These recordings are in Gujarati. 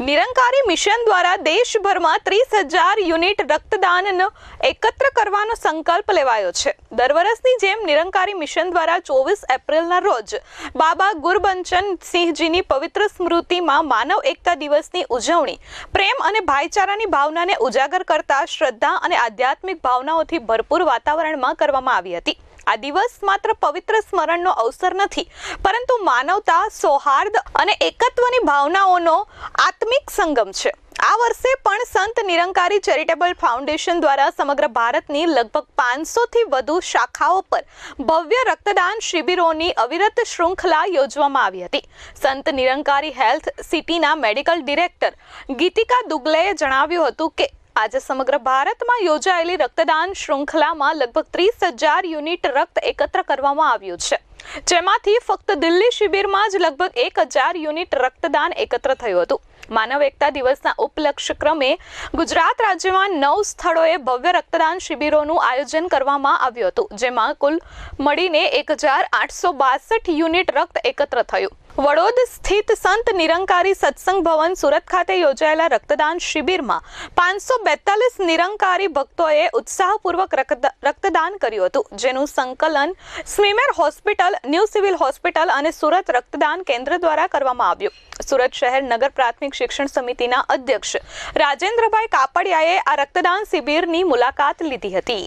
નિરંકારી મિશન દ્વારા દેશભરમાં ત્રીસ હજાર યુનિટ રક્તદાનનો એકત્ર કરવાનો સંકલ્પ લેવાયો છે. દર વર્ષની જેમ નિરંકારી મિશન દ્વારા ચોવીસ એપ્રિલના રોજ બાબા ગુરબંચન સિંહજીની પવિત્ર સ્મૃતિમાં માનવ એકતા દિવસની ઉજવણી, પ્રેમ અને ભાઈચારાની ભાવનાને ઉજાગર કરતા શ્રદ્ધા અને આધ્યાત્મિક ભાવનાઓથી ભરપૂર વાતાવરણમાં કરવામાં આવી હતી. આ દિવસ માત્ર પવિત્ર સ્મરણનો અવસર નથી, પરંતુ માનવતા, સૌહાર્દ અને એકત્વની ભાવનાઓનો આત્મિક સંગમ છે. આ વર્ષે પણ સંત નિરંકારી ચેરિટેબલ ફાઉન્ડેશન દ્વારા સમગ્ર ભારતની લગભગ પાંચસોથી વધુ શાખાઓ પર ભવ્ય રક્તદાન શિબિરોની અવિરત શૃંખલા યોજવામાં આવી હતી. સંત નિરંકારી હેલ્થ સિટીના મેડિકલ ડિરેક્ટર ગીતિકા દુગલેએ જણાવ્યું હતું કે આજે સમગ્ર ભારતમાં યોજાયેલી રક્તદાન શૃંખલામાં લગભગ ત્રીસ હજાર યુનિટ રક્ત એકત્ર કરવામાં આવ્યું છે. જેમાંથી ફક્ત દિલ્હી શિબિરમાં જ લગભગ એક હજાર યુનિટ રક્તદાન એકત્ર થયું હતું. માનવ એકતા દિવસના ઉપલક્ષ્ય ક્રમે ગુજરાત રાજ્યમાં નવ સ્થળોએ ભવ્ય રક્તદાન શિબિરોનું આયોજન કરવામાં આવ્યું હતું, જેમાં કુલ મળીને એક હજાર આઠસો બાસઠ યુનિટ રક્ત એકત્ર થયું. વડોદ સ્થિત સંત નિરંકારી સત્સંગ ભવન સુરત ખાતે યોજાયેલા રક્તદાન શિબિરમાં પાંચસો બેતાલીસ નિરંકારી ભક્તોએ ઉત્સાહપૂર્વક રક્તદાન કર્યું હતું, જેનું સંકલન SMIMER hospital, new civil hospital અને સુરત રક્તદાન કેન્દ્ર દ્વારા કરવામાં આવ્યું. સુરત શહેર નગર પ્રાથમિક શિક્ષણ સમિતિના અધ્યક્ષ રાજેન્દ્રભાઈ કાપડિયાએ આ રક્તદાન શિબિરની મુલાકાત લીધી હતી.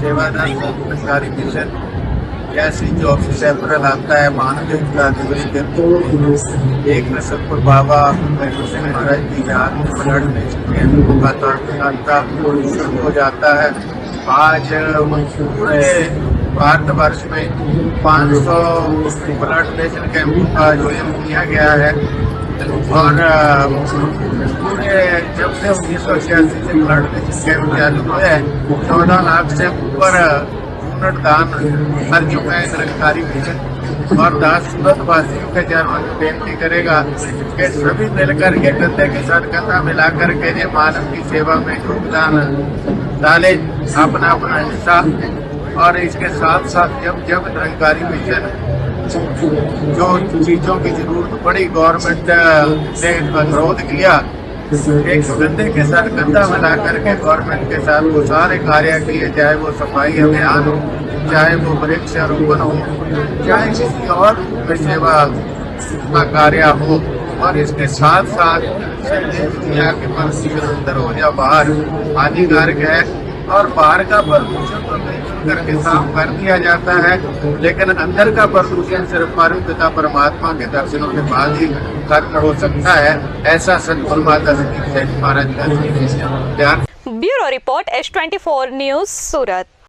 સેવાદાન મિશન ایسی جو سینٹرل آتا ہے مہاراجا کا کے تو ایک نصر پر بابا حسین مہاراج کی یاد میں پلٹ نہیں چکے ہیں۔ وہ کا تاختہ ہو جاتا ہے۔ آج پورے بھارت برش میں پانچ سو بلڈ نیشن کیمپ کا جو علم کیا گیا ہے۔ اور پورے جب سے انیس سو چھیاسی سے بلڈ نیشن کیمپ چالو ہوا ہے چودہ لاکھ سے اوپر दान कर चुका है निरंकारी मिशन और दास सूरत वासियों के चरणों में बेनती करेगा कि सभी मिलकर के कंधे के साथ कंधा मिलाकर के ये मानव की सेवा में योगदान डाले अपना अपना हिस्सा और इसके साथ साथ जब जब निरंकारी मिशन जो चीजों की जरूरत पड़ी गवर्नमेंट ने अनुरोध किया ایک بندے کے ساتھ گندہ بنا کر کے گورنمنٹ کے ساتھ وہ سارے کاریہ کیے چاہے وہ صفائی ابھیان ہو، چاہے وہ برکش روپن ہو، چاہے کسی اور کا کاریہ ہو اور اس کے ساتھ ساتھ دنیا کے منصوبے اندر ہو یا باہر، آدھی گھر گئے اور باہر کا پردوشن تو کر کے صاف کر دیا جاتا ہے، لیکن اندر کا پردوشن صرف معروف پتا پرماتما کے درشنوں کے بعد ہی ختم ہو سکتا ہے۔ ایسا سنت الماتا سے ہمارا بیورو رپورٹ ایس ٹوینٹی فور نیوز سورت۔